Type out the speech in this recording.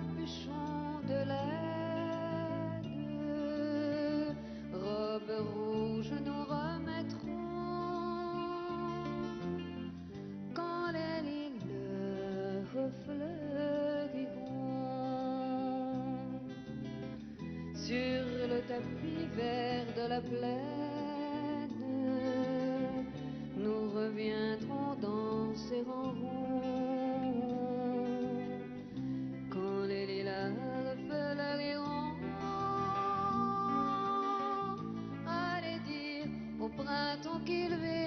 capuchon de laine, robe rouge nous remettrons quand les lignes refléteront sur le tapis vert de la plaine tant qu'il veut.